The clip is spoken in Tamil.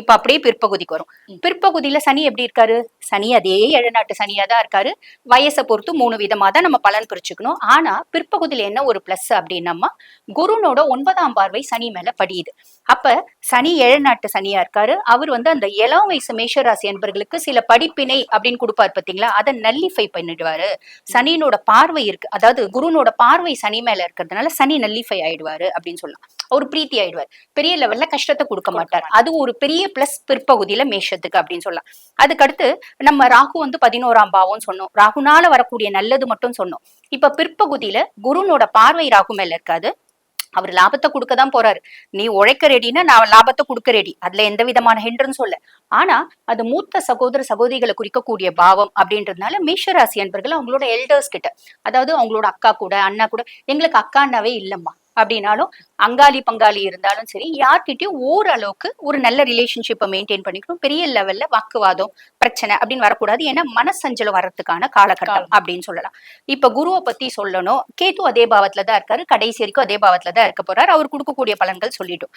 இப்ப அப்படியே பிற்பகுதிக்கு வரும். பிற்பகுதியில சனி எப்படி இருக்காரு? சனி அதே ஏழநாட்டு சனியா தான் இருக்காரு. வயசை பொறுத்து மூணு விதமா தான் நம்ம பலன் பிரிச்சுக்கணும். ஆனா பிற்பகுதியில என்ன ஒரு பிளஸ் அப்படின்னம்மா குருனோட ஒன்பதாம் பார்வை சனி மேல படியுது. அப்ப சனி ஏழநாட்டு சனியா இருக்காரு. அவர் வந்து அந்த இளம் வயசு மேஷராசி என்பர்களுக்கு சில படிப்பினை அப்படின்னு கொடுப்பாரு பாத்தீங்களா? அதை நல்லிஃபை பண்ணிடுவாரு. சனியினோட பார்வை இருக்கு. அதாவது குருனோட பார்வை சனி மேல இருக்கிறதுனால சனி நல்லிஃபை ஆயிடுவாரு அப்படின்னு சொல்லலாம். ஒரு பிரீத்தி ஆயிடுவார். பெரிய லெவல்ல கஷ்டத்தை கொடுக்க மாட்டார். அது ஒரு பெரிய பிளஸ் பிற்பகுதியில மேஷத்துக்கு அப்படின்னு சொல்லலாம். அதுக்கடுத்து நம்ம ராகு வந்து பதினோராம் பாவம்னு சொன்னோம். ராகுனால வரக்கூடிய நல்லது மட்டும் சொன்னோம். இப்ப பிற்பகுதியில குருனோட பார்வை ராகு மேல இருக்காது. அவர் லாபத்தை கொடுக்க தான் போறாரு. நீ உழைக்க ரெடின்னா நான் லாபத்தை கொடுக்க ரெடி அதுல எந்த விதமான ஹிண்டர்னு சொல்ல ஆனா அது மூத்த சகோதர சகோதரிகளை குறிக்கக்கூடிய பாவம் அப்படின்றதுனால மேஷராசி அன்பர்கள் அவங்களோட எல்டர்ஸ் கிட்ட அதாவது அவங்களோட அக்கா கூட அண்ணா கூட எங்களுக்கு அக்கா அண்ணாவே இல்லம்மா. அப்படின்னாலும் அங்காளி பங்காளி இருந்தாலும் சரி யார்கிட்டயும் ஓரளவுக்கு ஒரு நல்ல ரிலேஷன்ஷிப்பை மெயின்டைன் பண்ணிக்கணும். பெரிய லெவல்ல வாக்குவாதம் பிரச்சனை அப்படின்னு வரக்கூடாது. ஏன்னா மனசஞ்சலம் வர்றதுக்கான காலகட்டம். அப்படின்னு சொல்லலாம். இப்ப குருவை பத்தி சொல்லணும். கேது அதே பாவத்துல தான் இருக்காரு. கடைசி வரைக்கும் அதே பாவத்துல தான் இருக்க போறாரு. அவர் கொடுக்கக்கூடிய பலன்கள் சொல்லிட்டோம்.